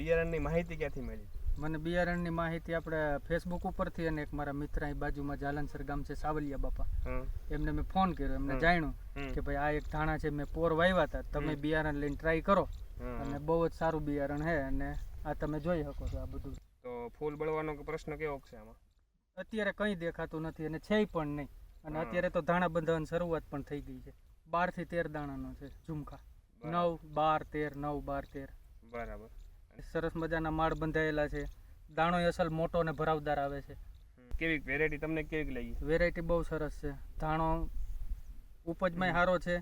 બિયારણની માહિતી ક્યાંથી મળી? મને બિયારણની માહિતી આપણે ફેસબુક ઉપરથી અને એક મારા મિત્ર અહીં બાજુમાં જાલનસર ગામ છે સાવલિયા બાપા. એમને મેં ફોન કર્યો એમને જાણ્યું કે ભાઈ આ એક ધાણા છે મેં પોર વાવ્યા હતા. તમે બિયારણ લઈને ટ્રાય કરો. અને બહુ જ સારું બિયારણ છે અને આ તમે જોઈ શકો છો આ બધું. તો ફૂલ બળવાનો પ્રશ્ન કેવો છે આમાં? અત્યારે કંઈ દેખાતું નથી અને છે પણ નહીં. અને અત્યારે તો ધાણા બંધાવાની શરૂઆત પણ થઈ ગઈ છે. બારથી તેર દાણાનો છે ઝુમખા. નવ બાર તેર નવ બાર તેર. બરાબર. સરસ મજાના માળ બંધાયેલા છે. દાણો અસલ મોટો અને ભરાવદાર આવે છે. કેવી વેરાયટી તમને કેવી લાગી? વેરાયટી બહુ સરસ છે. ધાણો ઉપજમાં સારો છે.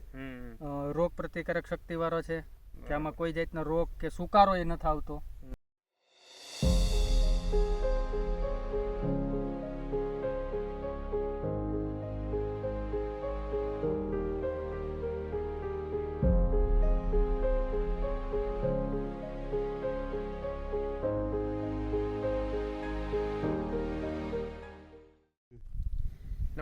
રોગ પ્રતિકારક શક્તિવાળો છે. કે આમાં કોઈ જાતનો રોગ કે સુકારો એ નથી આવતો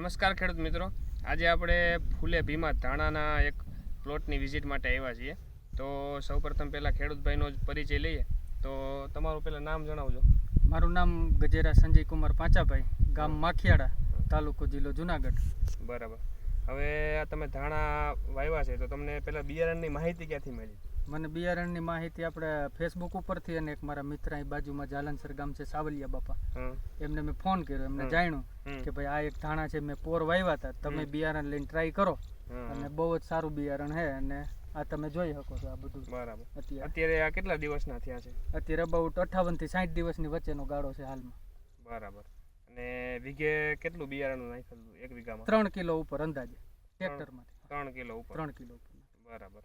નમસ્કાર ખેડૂત મિત્રો. આજે આપણે ફૂલે ભીમા ધાણાના એક પ્લોટની વિઝિટ માટે આવ્યા છીએ. તો સૌપ્રથમ પહેલાં ખેડૂતભાઈનો જ પરિચય લઈએ. તો તમારું પહેલાં નામ જણાવજો. મારું નામ ગજેરા સંજય કુમાર પાંચાભાઈ ગામ માખિયાળા તાલુકો જિલ્લો જુનાગઢ. બરાબર. હવે આ તમે ધાણા વાવ્યા છે તો તમને પહેલાં બિયારણની માહિતી ક્યાંથી મળી? મને બિયારણની માહિતી આપણે ફેસબુક ઉપરથી અને એક મારા મિત્ર અહીં બાજુમાં જાલનસર ગામ છે સાવલિયા બાપા. એમને મેં ફોન કર્યો એમને જાણ્યું કે ભાઈ આ એક ધાણા છે મેં પોર વાવ્યા હતા. તમે બિયારણ લઈને ટ્રાય કરો અને બહુ જ સારું બિયારણ છે અને આ તમે જોઈ શકો છો આ બધું બરાબર. અત્યારે. આ કેટલા દિવસના થયા છે? અત્યારે અબાઉટ અઠાવનથી સાઠ દિવસની વચ્ચેનો ગાળો છે હાલમાં. બરાબર. અને વીઘે કેટલું બિયારણ નાખેલું એક વીઘામાં? ત્રણ કિલો ઉપર અંદાજે ટ્રેક્ટરમાંથી ત્રણ કિલો ઉપર. ત્રણ કિલો ઉપર. બરાબર.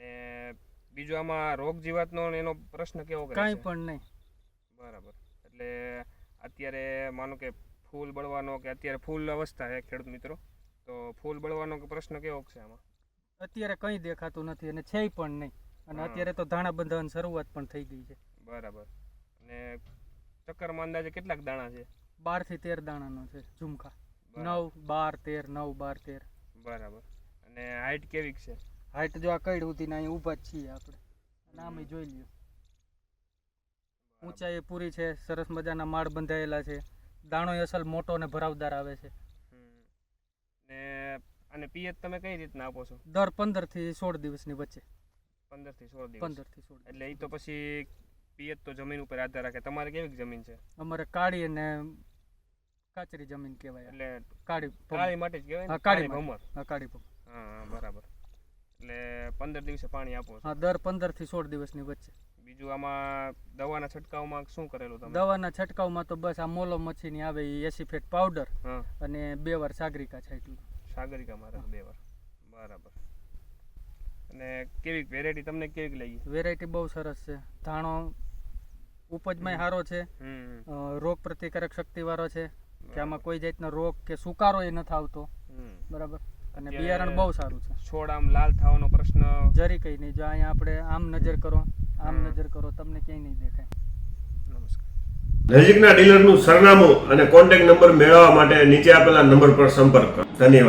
અને બીજું આમાં રોગ જીવાતનો એનો પ્રશ્ન કેવો કરે કાંઈ પણ નહીં. બરાબર. એટલે અત્યારે માનો કે ફૂલ બળવાનો કે અત્યારે ફૂલ અવસ્થા છે ખેડૂત મિત્રો તો ફૂલ બળવાનો કે પ્રશ્ન કેવો છે આમાં? અત્યારે કંઈ દેખાતું નથી અને છે પણ નહીં. અને અત્યારે તો ધાણા બંધાવાની શરૂઆત પણ થઈ ગઈ છે. બરાબર. અને ચક્કરમાં અંદાજે કેટલાક દાણા છે? બારથી તેર દાણાનો છે ઝુમખા. નવ બાર તેર નવ બાર તેર. બરાબર. અને હાઈટ કેવી છે? હાઈટ જો આ કઈ સુધી અહીંયા ઊભા જ છીએ આપણે. અને જોઈ લ્યો. ઊંચાઈ પૂરી છે સરસ મજાના માળ બંધાયેલા છે. દાણો અસલ મોટો અને ભરાવદાર આવે છે. ને અને પિયત તમે કઈ રીતના આપો છો? દર પંદરથી સોળ દિવસની વચ્ચે. પંદરથી સોળ દિવસ. પંદરથી સોળ એટલે એ તો પછી પિયત તો જમીન ઉપર આધાર રાખે. તમારે કેવી જમીન છે? અમારે કાળી અને કાચરી જમીન કહેવાય. એટલે કાળી. કાળી માટે જ કહેવાય કાળી ભમર. કાળી ભમર. હા બરાબર. એટલે પંદર દિવસે પાણી આપો હા દર પંદરથી સોળ દિવસની વચ્ચે. બીજું આમાં દવાના છંટકાવમાં શું કરેલું તમે? દવાના છંટકાવમાં તો બસ આ મોલો મચ્છીની આવે એ એસિફેટ પાવડર અને બે વાર સાગરિકા છાંટ્યું. સાગરિકા મારે બે વાર. બરાબર. અને કેવી વેરાયટી તમને કેવી લાગી? વેરાયટી બહુ સરસ છે. ધાણો ઉપજમાંય સારો છે. રોગ પ્રતિકારક શક્તિવાળો છે. કે આમાં કોઈ જાતનો રોગ કે સુકારો એ નથી આવતો. બરાબર. અને બિયારણ બહુ સારું છે. છોડ આમ લાલ થવાનો પ્રશ્ન જરી કઈ નહીં. જો અહીંયા આપણે આમ નજર કરો આમ નજર કરો તમને ક્યાંય નહીં દેખાય. નમસ્કાર. નજીકના ડીલરનું સરનામું અને કોન્ટેક્ટ નંબર મેળવવા માટે નીચે આપેલા નંબર પર સંપર્ક કરો. ધન્યવાદ.